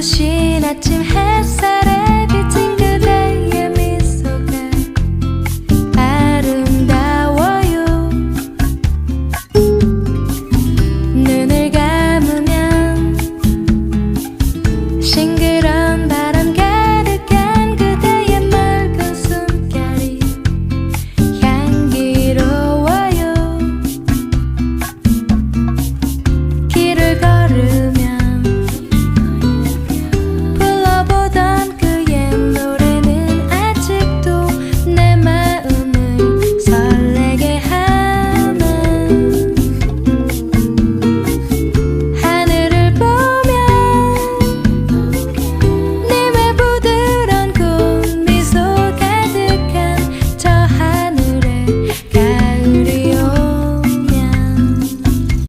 바쁘신 아침 해